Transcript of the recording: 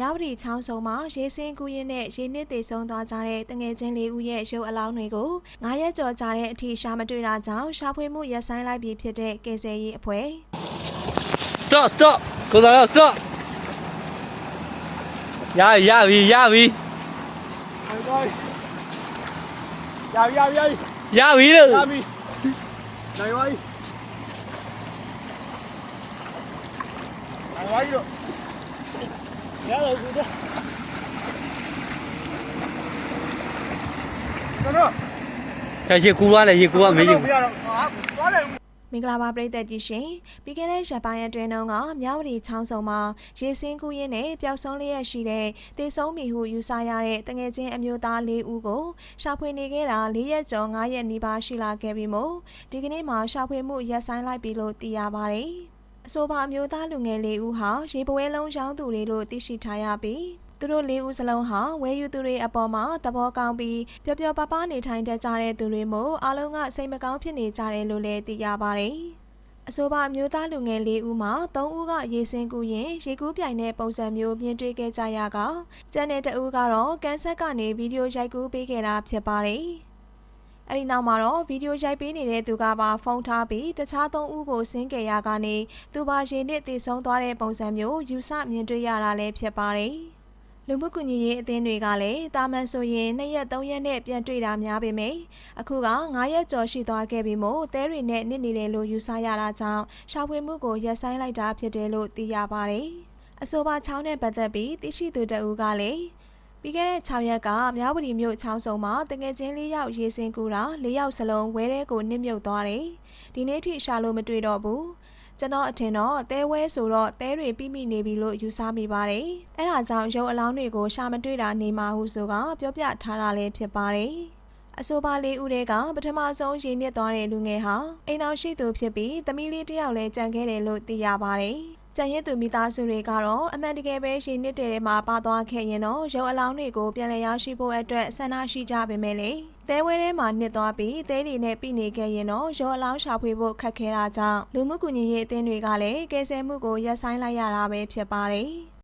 မြဝတီချောင်းစုံမှာရေစင်းကူးရင်နဲ့ရေနစ်သေးဆုံးသွားကြတဲ့တငယ်ချင်းလေးဦးရဲ့ရုပ်အလောင်းတွေကို9ရက်ကျော်ကြာတဲ့အထိရှာမတွေ့တာကြောင့်ရှာဖွေမှုရပ်ဆိုင်းလိုက်ပြီဖြစ်တဲ့ကေဆယ်ရေးအဖွဲ့ stop stop ကိုစားတော့ stop ရပြီရပြီရပြီ Rồi coi. Vào vào vào. ရပြီလို့ Ra mi. Này ơi. Này ơi được. Nhớ rồi cô đó. Đó đó. ရရှိကူသွားလေရေကူကမေးချင် Bây giờ có đây. မင်္ဂလာပါပရိသတ်ကြီးရှင်ပြီးခဲ့တဲ့ရက်ပိုင်းအတွင်းတုန်းကမြဝတီချောင်းစုံမှာရေစင်းကူးရင်းနဲ့ပျောက်ဆုံးလျက်ရှိတဲ့တေဆုံးမီဟုယူဆရတဲ့တငယ်ချင်းအမျိုးသား၄ဦးကိုရှာဖွေနေခဲ့တာ၄ရက်ကျော်၅ရက်နီးပါးရှိလာခဲ့ပြီမို့ဒီကနေ့မှာရှာဖွေမှုရပ်ဆိုင်းလိုက်ပြီလို့သိရပါတယ် အဆိုပါအမျိုးသားလူငယ်၄ဦးဟာရေပွဲလုံးရောင်းသူတွေလို့သိရှိထားရပြီးသူတို့လေးဦးစလုံးဟာဝဲယူသူတွေအပေါ်မှာသဘောကောင်းပြီးပျော်ပျော်ပါးပါးနေထိုင်တတ်ကြတဲ့သူတွေမို့အားလုံးကစိတ်မကောင်းဖြစ်နေကြတယ်လို့လည်းသိရပါတယ်။အဆိုပါအမျိုးသားလူငယ်လေးဦးမှာ၃ဦးကရေစင်းကူးရင်ရေကူးပြိုင်တဲ့ပုံစံမျိုးမြင်တွေ့ခဲ့ကြရကကျန်တဲ့တဦးကတော့ကန်ဆက်ကနေဗီဒီယိုရိုက်ကူးပေးခဲ့တာဖြစ်ပါတယ်။ အဲဒီနောက်မှာတော့ဗီဒီယိုရိုက်ပေးနေတဲ့သူကပါဖုန်းထားပြီးတခြားသုံးဦးကိုဆင်းကြရကနေသူပါရေနစ်တည်ဆုံးသွားတဲ့ပုံစံမျိုးယူဆမြင်တွေ့ရတာလည်းဖြစ်ပါတယ်။လူမှုကူညီရေးအသင်းတွေကလည်းတာမန်ဆိုရင်2ရက်3ရက်နဲ့ပြန်တွေ့တာများပေမယ့်အခုက9ရက်ကျော်ရှိသွားခဲ့ပြီမို့တဲတွေနဲ့နစ်နေတယ်လို့ယူဆရတာကြောင့်ရှာဖွေမှုကိုရပ်ဆိုင်းလိုက်တာဖြစ်တယ်လို့သိရပါတယ်။အဆိုပါချောင်းနဲ့ပတ်သက်ပြီးသိရှိသူတအူးကလည်း ပြီးခဲ့တဲ့6ရက်ကမြဝတီမြို့ချောင်းစုံမှာတငယ်ချင်း၄ယောက်ရေစင်ကူတာ၄ယောက်စလုံးဝဲတဲကိုနစ်မြုပ်သွားတယ်။ဒီနေ့ထိရှာလို့မတွေ့တော့ဘူး။ကျွန်တော်အထင်တော့တဲဝဲဆိုတော့တဲတွေပြိမိနေပြီလို့ယူဆမိပါတယ်။အဲဒါကြောင့်ရုပ်အလောင်းတွေကိုရှာမတွေ့တာနေမှာဟုဆိုကပြောပြထားတာလည်းဖြစ်ပါတယ်။အဆိုပါလေးဦးတွေကပထမဆုံးရင်းနစ်သွားတဲ့လူငယ်ဟာအိမ်အောင်ရှိသူဖြစ်ပြီးသမီးလေးတစ်ယောက်လည်းကြံခဲ့တယ်လို့သိရပါတယ်။ ကြံရစ်သူမိသားစုတွေကတော့အမှန်တကယ်ပဲရှင်နစ်တဲ့မှာပါသွားခဲ့ရင်တော့ရုပ်အလောင်းတွေကိုပြန်လည်ရရှိဖို့အတွက်ဆန္ဒရှိကြပေမဲ့လေတဲဝဲထဲမှာနှစ်သွားပြီးတဲတွေနဲ့ပြည်နေခဲ့ရင်တော့ရုပ်အလောင်းရှာဖွေဖို့ခက်ခဲတာကြောင့်လူမှုကူညီရေးအသင်းတွေကလည်းကယ်ဆယ်မှုကိုရပ်ဆိုင်းလိုက်ရတာပဲဖြစ်ပါတယ်။